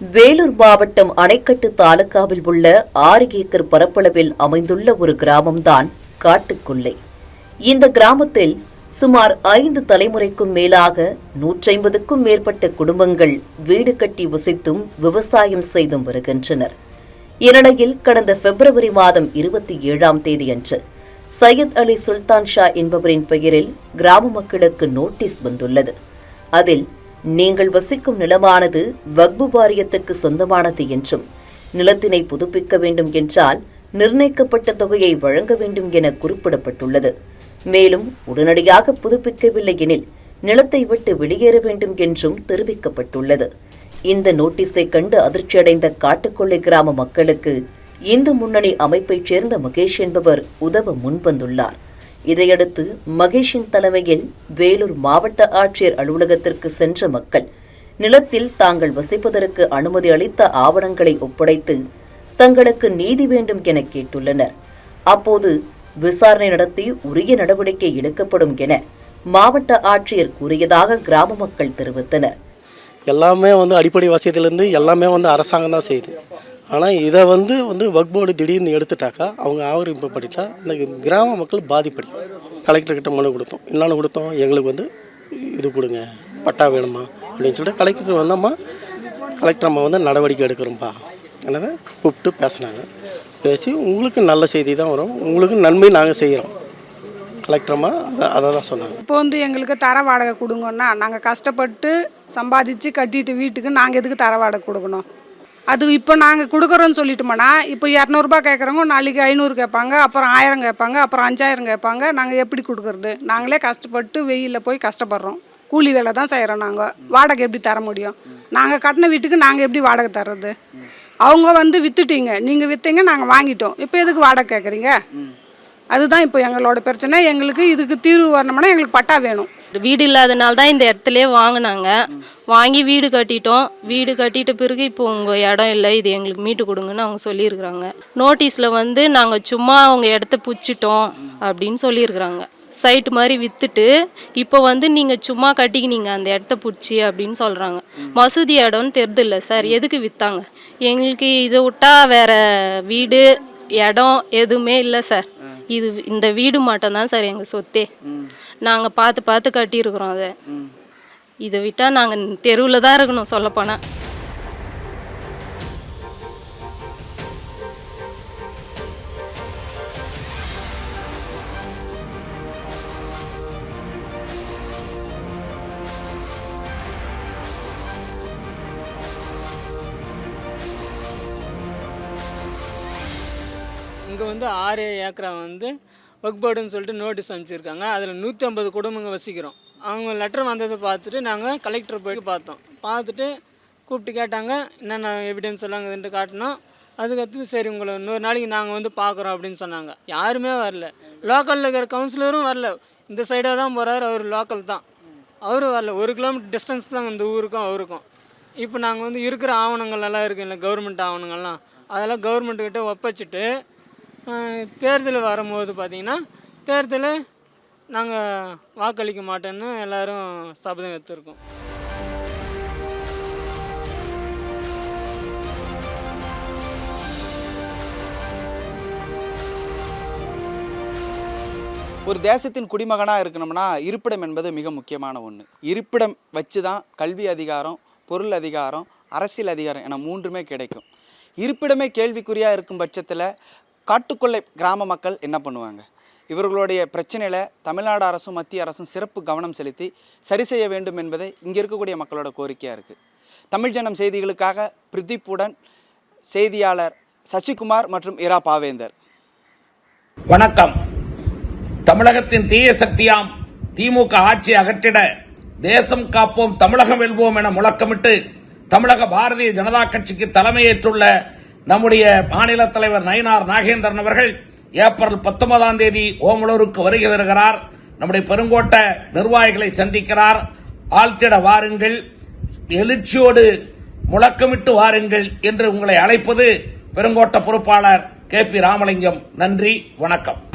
வேலூர் மாவட்டம் அணைக்கட்டு தாலுகாவில் உள்ள ஆறு ஏக்கர் பரப்பளவில் அமைந்துள்ள ஒரு கிராமம்தான் காட்டுக்குள்ளை. இந்த கிராமத்தில் சுமார் ஐந்து தலைமுறைக்கும் மேலாக நூற்றைம்பதுக்கும் மேற்பட்ட குடும்பங்கள் வீடு கட்டி வசித்தும் விவசாயம் செய்தும் வருகின்றனர். இந்நிலையில் கடந்த பிப்ரவரி மாதம் இருபத்தி ஏழாம் தேதியன்று சையத் அலி சுல்தான் ஷா என்பவரின் பெயரில் கிராம மக்களுக்கு நோட்டீஸ் வந்துள்ளது. அதில் நீங்கள் வசிக்கும் நிலமானது வக்பு வாரியத்துக்கு சொந்தமானது என்றும் நிலத்தினை புதுப்பிக்க வேண்டும் என்றால் நிர்ணயிக்கப்பட்ட தொகையை வழங்க வேண்டும் என குறிப்பிடப்பட்டுள்ளது. மேலும் உடனடியாக புதுப்பிக்கவில்லை எனில் நிலத்தை விட்டு வெளியேற வேண்டும் என்றும் தெரிவிக்கப்பட்டுள்ளது. இந்த நோட்டீஸை கண்டு அதிர்ச்சியடைந்த காட்டுக்கொள்ளை கிராம மக்களுக்கு இந்து முன்னணி அமைப்பைச் சேர்ந்த மகேஷ் என்பவர் உதவ முன்வந்துள்ளார். இதையடுத்து மகேஷின் தலைமையில் வேலூர் மாவட்ட ஆட்சியர் அலுவலகத்திற்கு சென்ற மக்கள் நிலத்தில் தாங்கள் வசிப்பதற்கு அனுமதி அளித்த ஆவணங்களை ஒப்படைத்து தங்களுக்கு நீதி வேண்டும் என கேட்டுள்ளனர். அப்போது விசாரணை நடத்தி உரிய நடவடிக்கை எடுக்கப்படும் என மாவட்ட ஆட்சியர் கூறியதாக கிராம மக்கள் தெரிவித்தனர். எல்லாமே வந்து அடிப்படை வசதியிலிருந்து எல்லாமே வந்து அரசாங்கம் தான் செய்யுது ஆனால் இதை வந்து வந்து வக்போர்டு திடீர்னு எடுத்துட்டாக்கா அவங்க ஆவரிப்பு இந்த கிராம மக்கள் பாதிப்படையும். கலெக்டர்கிட்ட மனு கொடுத்தோம். என்னென்னு கொடுத்தோம்? எங்களுக்கு வந்து இது கொடுங்க. பட்டா வேணுமா? அப்படின்னு சொல்லிட்டு கலெக்டர் வந்தோம்மா கலெக்டர் அம்மா வந்து நடவடிக்கை எடுக்கிறோம்ப்பா என்னதை? கூப்பிட்டு பேசினாங்க. பேசி உங்களுக்கு நல்ல செய்தி தான் வரும். உங்களுக்கு நன்மை நாங்கள் செய்கிறோம் கலெக்டரம்மா அதை அதை தான் சொன்னாங்க. இப்போ வந்து எங்களுக்கு தர வாடகை கொடுங்கன்னா நாங்கள் கஷ்டப்பட்டு சம்பாதிச்சு கட்டிட்டு வீட்டுக்கு நாங்கள் எதுக்கு தர வாடகை கொடுக்கணும்? அது இப்போ நாங்கள் கொடுக்குறோன்னு சொல்லிட்டோம்னா இப்போ இரநூறுபா கேட்குறவங்க நாளைக்கு ஐநூறு கேட்பாங்க அப்புறம் ஆயிரம் கேட்பாங்க அப்புறம் அஞ்சாயிரம் கேட்பாங்க. நாங்கள் எப்படி கொடுக்குறது? நாங்களே கஷ்டப்பட்டு வெயிலில் போய் கஷ்டப்படுறோம். கூலி வேலை தான் செய்கிறோம் நாங்கள் வாடகை எப்படி தர முடியும்? நாங்கள் கட்டின வீட்டுக்கு நாங்கள் எப்படி வாடகை தர்றது? அவங்க வந்து வித்துட்டீங்க. நீங்கள் விற்றீங்க நாங்கள் வாங்கிட்டோம். இப்போ எதுக்கு வாடகை கேட்குறீங்க அதுதான் இப்போ எங்களோட பிரச்சனை. எங்களுக்கு இதுக்கு தீர்வு வரணும்னா எங்களுக்கு பட்டா வேணும். வீடு இல்லாதனால தான் இந்த இடத்துலயே வாங்கினாங்க. வாங்கி வீடு கட்டிட்டோம். வீடு கட்டிட்ட பிறகு இப்போ உங்கள் இடம் இல்லை. இது எங்களுக்கு மீட்டு கொடுங்கன்னு அவங்க சொல்லியிருக்கிறாங்க. நோட்டீஸில் வந்து நாங்கள் சும்மா அவங்க இடத்த பிடிச்சிட்டோம் அப்படின்னு சொல்லியிருக்கிறாங்க. சைட்டு மாதிரி விற்றுட்டு இப்போ வந்து நீங்கள் சும்மா கட்டிக்கினீங்க அந்த இடத்த பிடிச்சி அப்படின்னு சொல்கிறாங்க மசூதி இடம்னு தெரிதில்ல சார். எதுக்கு விற்றாங்க எங்களுக்கு இதை விட்டா வேறு வீடு இடம் எதுவுமே இல்லை சார். இது இந்த வீடு மட்டும்தான் சார் எங்கள் சொத்தே. நாங்கள் பார்த்து பார்த்து கட்டியிருக்கிறோம் அதை. இதை விட்டால் நாங்கள் தெருவில் தான் இருக்கணும் சொல்லப்போனால் இங்கே வந்து ஆறு ஏக்கரா வந்து ஒர்க் போர்டுன்னு சொல்லிட்டு நோட்டீஸ் அனுப்பிச்சிருக்காங்க. அதில் நூற்றி ஐம்பது குடும்பங்க வசிக்கிறோம். அவங்க லெட்டர் வந்ததை பார்த்துட்டு நாங்கள் கலெக்டர் போய் பார்த்தோம். பார்த்துட்டு கூப்பிட்டு கேட்டாங்க என்னென்ன எவிடன்ஸ் எல்லாம் இதுன்ட்டு காட்டினோம் அதுக்கடுத்து சரி உங்களை இன்னொரு நாளைக்கு நாங்கள் வந்து பார்க்குறோம் அப்படின்னு சொன்னாங்க. யாருமே வரல. லோக்கலில் இருக்கிற கவுன்சிலரும் வரல. இந்த சைடாக தான் போகிறாரு அவர் லோக்கல் தான். அவரும் வரல. ஒரு கிலோமீட்டர் டிஸ்டன்ஸ் தான் இந்த ஊருக்கும் அவருக்கும். இப்போ நாங்கள் வந்து இருக்கிற ஆவணங்கள் எல்லாம் இருக்குல்ல கவர்மெண்ட் ஆவணங்கள்லாம் அதெல்லாம் கவர்மெண்ட்டுக்கிட்ட ஒப்பச்சிட்டு தேர்தல் வரும்போது பார்த்திங்கன்னா தேர்தல் நாங்கள் வாக்களிக்க மாட்டோன்னு எல்லோரும் சபதம் எடுத்திருக்கோம். ஒரு தேசத்தின் குடிமகனாக இருக்கணும்னா இருப்பிடம் என்பது மிக முக்கியமான ஒன்று இருப்பிடம் வச்சு தான் கல்வி அதிகாரம் பொருள் அதிகாரம் அரசியல் அதிகாரம் என மூன்றுமே கிடைக்கும். இருப்பிடமே கேள்விக்குறியாக இருக்கும் பட்சத்தில் காட்டுக்கொள்ளை கிராம மக்கள் என்ன பண்ணுவாங்க? இவர்களுடைய பிரச்சனையில் தமிழ்நாடு அரசும் மத்திய அரசும் சிறப்பு கவனம் செலுத்தி சரி செய்ய வேண்டும் என்பதை இங்கே இருக்கக்கூடிய மக்களோட கோரிக்கையாக இருக்குது தமிழ் ஜனம் செய்திகளுக்காக பிரதீப்புடன் செய்தியாளர் சசிகுமார் மற்றும் இரா பாவேந்தர். வணக்கம். தமிழகத்தின் தீய சக்தியாம் திமுக ஆட்சி அகற்றிட தேசம் காப்போம் தமிழகம் வெல்வோம் என முழக்கமிட்டு தமிழக பாரதிய ஜனதா கட்சிக்கு தலைமையேற்றுள்ள நம்முடைய மாநில தலைவர் நயினார் நாகேந்திரன் அவர்கள் ஏப்ரல் பத்தொன்பதாம் தேதி ஓமலூருக்கு வருகை தருகிறார். நம்முடைய பெருங்கோட்ட நிர்வாகிகளை சந்திக்கிறார். ஆழ்த்திட வாருங்கள். எழுச்சியோடு முழக்கமிட்டு வாருங்கள் என்று உங்களை அழைப்பது பெருங்கோட்ட பொறுப்பாளர் கே பி ராமலிங்கம். நன்றி. வணக்கம்.